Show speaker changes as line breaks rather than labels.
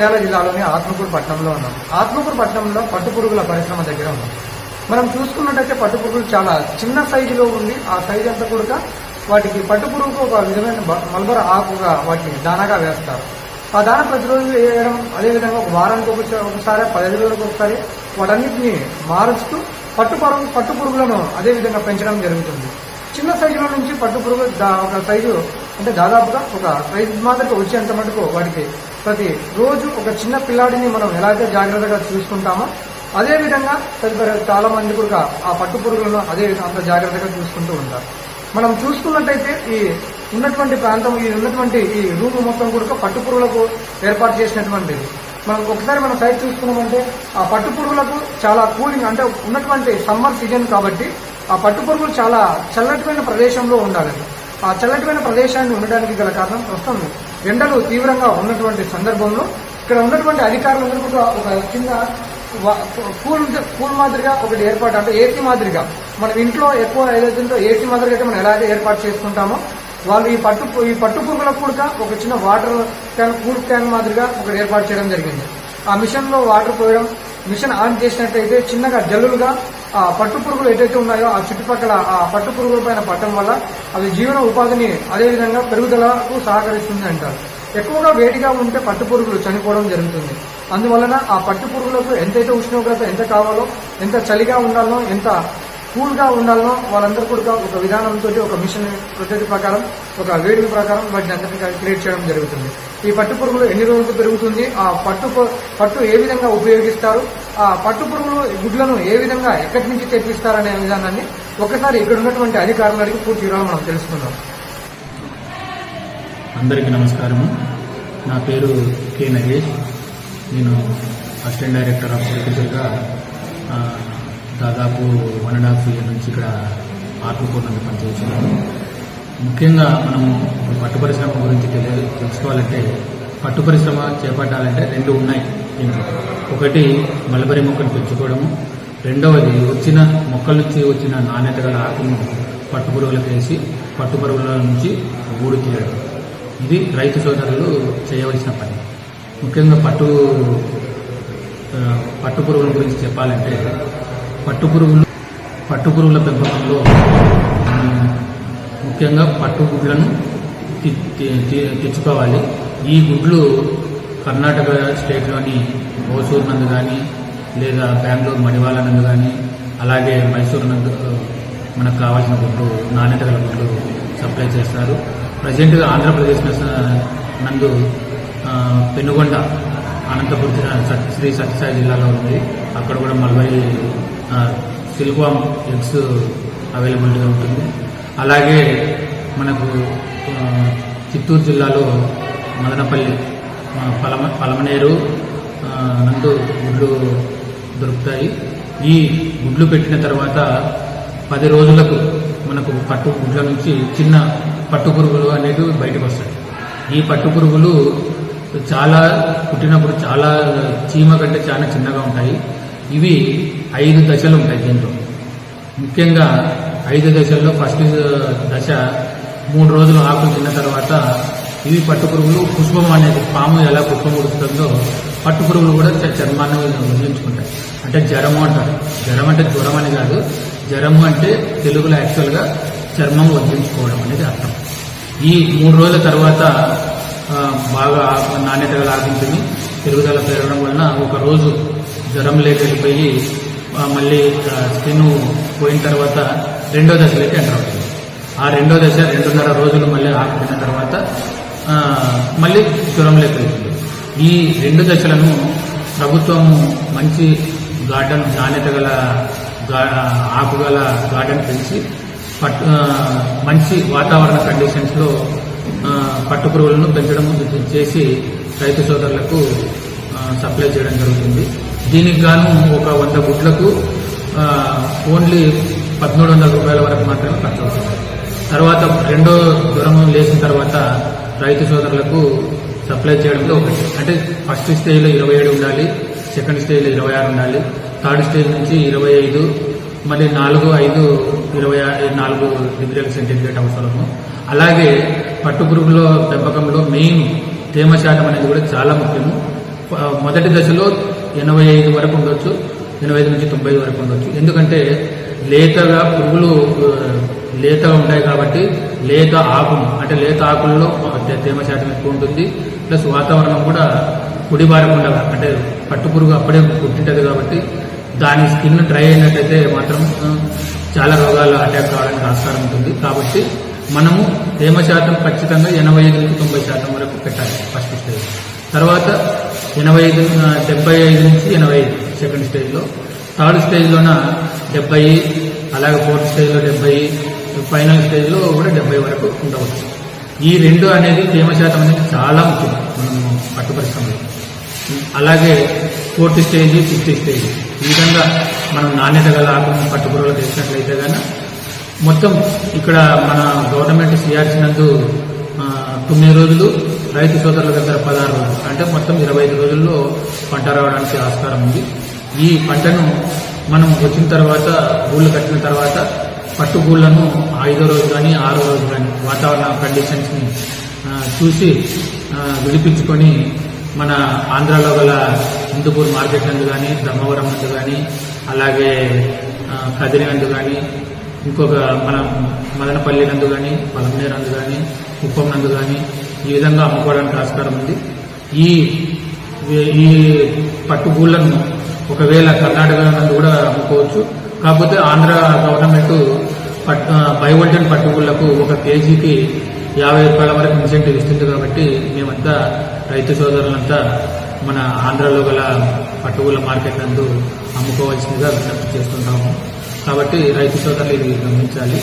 నంద్యాల జిల్లాలోని ఆత్మకూరు పట్టణంలో ఉన్నాం. ఆత్మకూరు పట్టణంలో పట్టుపురుగుల పరిశ్రమ దగ్గర ఉన్నాం. మనం చూసుకున్నట్టయితే పట్టుపురుగులు చాలా చిన్న సైజులో ఉండి ఆ సైజు అంతా కూడా వాటికి పట్టుపురుగుకు ఒక విధమైన మల్బర ఆకుగా వాటిని దానాగా వేస్తారు. ఆ దాన ప్రతిరోజు వేయడం అదేవిధంగా ఒక వారానికి ఒకసారి ఒకసారి పదిహేను రోజులకు ఒకసారి వాటన్నిటిని మారుస్తూ పట్టు పరుగు పట్టు పురుగులను అదేవిధంగా పెంచడం జరుగుతుంది. చిన్న సైజులో నుంచి పట్టు పురుగు దా- ఒక సైజు అంటే దాదాపుగా ఒక సైజు మాదిరిగా వచ్చేంత మటుకు వాటికి ప్రతి రోజు ఒక చిన్న పిల్లాడిని మనం ఎలాగైతే జాగ్రత్తగా చూసుకుంటామో అదే విధంగా తదుపరి చాలా మంది కూడా ఆ పట్టు పురుగులను అదే విధంగా అంత జాగ్రత్తగా చూసుకుంటూ ఉంటారు. మనం చూసుకున్నట్టయితే ఈ ఉన్నటువంటి ప్రాంతం ఈ ఉన్నటువంటి ఈ రూమ్ మొత్తం కూడా పట్టు పురుగులకు ఏర్పాటు చేసినటువంటిది మనం ఒకసారి మనం సైట్ చూసుకున్నామంటే ఆ పట్టు పురుగులకు చాలా కూలింగ్ అంటే ఉన్నటువంటి సమ్మర్ సీజన్ కాబట్టి ఆ పట్టు పురుగులు చాలా చల్లటమైన ప్రదేశంలో ఉండాలి. ఆ చల్లటిమైన ప్రదేశాన్ని ఉండడానికి గల కారణం ప్రస్తుతం ఎండలు తీవ్రంగా ఉన్నటువంటి సందర్భంలో ఇక్కడ ఉన్నటువంటి అధికారులందరూ కూడా ఒక చిన్న వా- కూల్ కూల్ మాదిరిగా ఒకటి ఏర్పాటు అంటే ఏసీ మాదిరిగా. మనం ఇంట్లో ఎక్కువ ఏదైతుందో ఏసీ మాదిరిగా అయితే మనం ఎలా అయితే ఏర్పాటు చేసుకుంటామో వాళ్ళు ఈ పట్టు ఈ పట్టు పురుగులకు కూడా ఒక చిన్న వాటర్ క్యాన్ కూల్ క్యాన్ మాదిరిగా ఒకటి ఏర్పాటు చేయడం జరిగింది. ఆ మిషన్లో వాటర్ పోయడం మిషన్ ఆన్ చేసినట్టయితే చిన్నగా జల్లులుగా పట్టు పురుగులు ఏదైతే ఉన్నాయో ఆ చుట్టుపక్కల ఆ పట్టు పురుగుల పైన పట్టడం వల్ల అది జీవన ఉపాధిని అదేవిధంగా పెరుగుదలకు సహకరిస్తుంది అంటారు. ఎక్కువగా వేడిగా ఉంటే పట్టు పురుగులు చనిపోవడం జరుగుతుంది. అందువలన ఆ పట్టు పురుగులకు ఎంతైతే ఉష్ణోగ్రత ఎంత కావాలో ఎంత చలిగా ఉండాలో ఎంత కూల్గా ఉండాలనో వాళ్ళందరూ కూడా ఒక విధానంతో ఒక మిషన్ పద్ధతి ప్రకారం ఒక వేడి ప్రకారం వాటిని అందరినీ క్రియేట్ చేయడం జరుగుతుంది. ఈ పట్టు పురుగులు ఎన్ని రోజులకు పెరుగుతుంది? ఆ పట్టు పట్టు ఏ విధంగా ఉపయోగిస్తారు? పట్టు పురుగులు గుడ్లను ఏ విధంగా ఎక్కడి నుంచి తెప్పిస్తారనే విధానాన్ని ఒకసారి ఇక్కడ ఉన్నటువంటి అధికారులు అడిగి పూర్తి వివరాలు మనం తెలుసుకుందాం.
అందరికీ నమస్కారము. నా పేరు కె నగేష్. నేను అసిస్టెంట్ డైరెక్టర్ ఆఫ్ అగ్రికల్చర్గా దాదాపు వన్ అండ్ హాఫ్ ఇయర్ నుంచి ఇక్కడ ఆత్మకూరు నుండి పనిచేస్తున్నాను. ముఖ్యంగా మనం పట్టు పరిశ్రమ గురించి తెలియ తెలుసుకోవాలంటే పట్టు పరిశ్రమ చేపట్టాలంటే రెండు ఉన్నాయి. దీంట్లో ఒకటి మలబరి మొక్కను పెంచుకోవడము. రెండవది వచ్చిన మొక్కల నుంచి వచ్చిన నాణ్యత గల ఆకును పట్టు పురుగులకు వేసి పట్టు పురుగుల నుంచి ఊడి తీయడం. ఇది రైతు సోదరులు చేయవలసిన పని. ముఖ్యంగా పట్టు పట్టు పురుగుల గురించి చెప్పాలంటే పట్టు పురుగులు పట్టు పురుగుల పెంపకంలో ముఖ్యంగా పట్టు గుడ్లను తెచ్చుకోవాలి. ఈ గుడ్లు కర్ణాటక స్టేట్లోని ఓసూరు నందు కానీ లేదా బెంగళూరు మడివాల నందు కానీ అలాగే మైసూరు నందు మనకు కావాల్సిన గుడ్లు నాణ్యత గల గుడ్లు సప్లై చేస్తారు. ప్రజెంట్గా ఆంధ్రప్రదేశ్ నందు పెనుగొండ అనంతపురం శ్రీ సత్యసాయి జిల్లాలో ఉంది. అక్కడ కూడా మల్బరీ సిల్క్వామ్ ఎగ్స్ అవైలబిలిటీగా ఉంటుంది. అలాగే మనకు చిత్తూరు జిల్లాలో మదనపల్లి పలమ పలమనేరు నందు గుడ్లు దొరుకుతాయి. ఈ గుడ్లు పెట్టిన తర్వాత పది రోజులకు మనకు పట్టు గుడ్ల నుంచి చిన్న పట్టు పురుగులు అనేవి బయటకు వస్తాయి. ఈ పట్టు పురుగులు చాలా పుట్టినప్పుడు చాలా చీమ కంటే చాలా చిన్నగా ఉంటాయి. ఇవి ఐదు దశలు ఉంటాయి దీంట్లో. ముఖ్యంగా ఐదు దశల్లో ఫస్ట్ దశ మూడు రోజులు ఆకులు తిన్న తర్వాత ఇవి పట్టు పురుగులు పుష్పం అనేది పాము ఎలా పుష్పం ఉడుతుందో పట్టు పురుగులు కూడా చర్మాన్ని వదిలించుకుంటాయి అంటే జ్వరము అంటారు. జ్వరం అంటే జ్వరం అని కాదు. జ్వరము అంటే తెలుగులో యాక్చువల్గా చర్మం వదిలించుకోవడం అనేది అర్థం. ఈ మూడు రోజుల తర్వాత బాగా నాణ్యతగా నాణ్యత గల పెరుగుదల పెరగడం వలన ఒక రోజు జ్వరం లేక వెళ్ళిపోయి మళ్ళీ స్కిన్ పోయిన తర్వాత రెండో దశలోకి ఎంటర్ అవుతుంది. ఆ రెండో దశ రెండున్నర రోజులు మళ్ళీ ఆకుపోయిన తర్వాత మళ్ళీ జ్వరం లేకపోతుంది వెళ్తుంది ఈ రెండు దశలను ప్రభుత్వం మంచి గార్డెన్ నాణ్యత గల ఆకుగల గార్డెన్ పెంచి పట్టు మంచి వాతావరణ కండిషన్స్లో పట్టు పురుగులను పెంచడం చేసి రైతు సోదరులకు సప్లై చేయడం జరుగుతుంది. దీనికి గాను ఒక వంద గుడ్లకు ఓన్లీ పదమూడు వందల రూపాయల వరకు మాత్రమే ఖర్చు అవుతుంది తర్వాత రెండో జ్వరం లేచిన తర్వాత రైతు సోదరులకు సప్లై చేయడంలో ఒకటి. అంటే ఫస్ట్ స్టేజ్లో ఇరవై ఏడు ఉండాలి సెకండ్ స్టేజ్లో ఇరవై ఆరు ఉండాలి థర్డ్ స్టేజ్ నుంచి ఇరవై ఐదు మళ్ళీ నాలుగు ఐదు ఇరవై ఆ- నాలుగు డిగ్రీల సెంటీగ్రేడ్ అవసరము. అలాగే పట్టుపురుగుల పెంపకంలో మెయిన్ తేమ శాతం అనేది కూడా చాలా ముఖ్యము. మొదటి దశలో ఎనభై ఐదు వరకు ఉండొచ్చు ఎనభై ఐదు నుంచి తొంభై వరకు ఉండొచ్చు. ఎందుకంటే లేతగా పురుగులు లేతగా ఉంటాయి కాబట్టి లేత ఆకును అంటే లేత ఆకుల్లో తేమ శాతం ఎక్కువ ఉంటుంది. ప్లస్ వాతావరణం కూడా పొడిబారకుండా అంటే పట్టుపురుగు అప్పుడే పుట్టింటది కాబట్టి దాని స్కిన్ డ్రై అయినట్టయితే మాత్రం చాలా రోగాలు అటాక్ కావడానికి ఆస్కారం ఉంటుంది. కాబట్టి మనము తేమ శాతం ఖచ్చితంగా ఎనభై ఐదు నుంచి తొంభై శాతం వరకు పెట్టాలి ఫస్ట్ స్టేజ్. తర్వాత ఎనభై ఐదు డెబ్బై ఐదు నుంచి ఎనభై ఐదు సెకండ్ స్టేజ్లో. థర్డ్ స్టేజ్లోన డెబ్బై అలాగే ఫోర్త్ స్టేజ్లో డెబ్బై ఫైనల్ స్టేజ్లో కూడా డెబ్బై వరకు ఉండవచ్చు. ఈ రెండు అనేది తేమ శాతం అనేది చాలా ముఖ్యం. మనము పట్టు పరిశ్రమలో అలాగే ఫోర్త్ స్టేజ్ ఫిఫ్త్ స్టేజ్ ఈ విధంగా మనం నాణ్యత గల ఆకులను పట్టుపురుగులు తెచ్చినట్లయితే కానీ మొత్తం ఇక్కడ మన గవర్నమెంట్ సిఆర్సి నందు తొమ్మిది రోజులు రైతు సోదరుల దగ్గర పదహారు రోజులు. అంటే మొత్తం ఇరవై ఐదు రోజుల్లో పంట రావడానికి ఆస్కారం ఉంది. ఈ పంటను మనం వచ్చిన తర్వాత ఊళ్ళు కట్టిన తర్వాత పట్టుగూళ్ళను ఐదో రోజు కానీ ఆరో రోజు కానీ వాతావరణ కండిషన్స్ని చూసి విడిపించుకొని మన ఆంధ్రాలో గల హిందూపూర్ మార్కెట్ నందు కానీ ధర్మవరం నందు కానీ అలాగే కదిరి నందు కానీ ఇంకొక మన మదనపల్లి నందు కానీ పలమనేరు నందు కానీ కుప్పం నందు కానీ ఈ విధంగా అమ్ముకోవడానికి ఆస్కారం ఉంది. ఈ ఈ పట్టుగూళ్ళను ఒకవేళ కర్ణాటక నందు కూడా అమ్ముకోవచ్చు. కాకపోతే ఆంధ్ర గవర్నమెంట్ బయోవల్టన్ పట్టుగూళ్ళకు ఒక కేజీకి యాభై రూపాయల వరకు ఇన్సెంటివ్ ఇస్తుంది కాబట్టి మేమంతా రైతు సోదరులంతా మన ఆంధ్రలో గల పట్టుగుల మార్కెట్ నందు అమ్ముకోవాల్సిందిగా విజ్ఞప్తి చేస్తుంటాము. కాబట్టి రైతు సోదరులు ఇది గమనించాలి.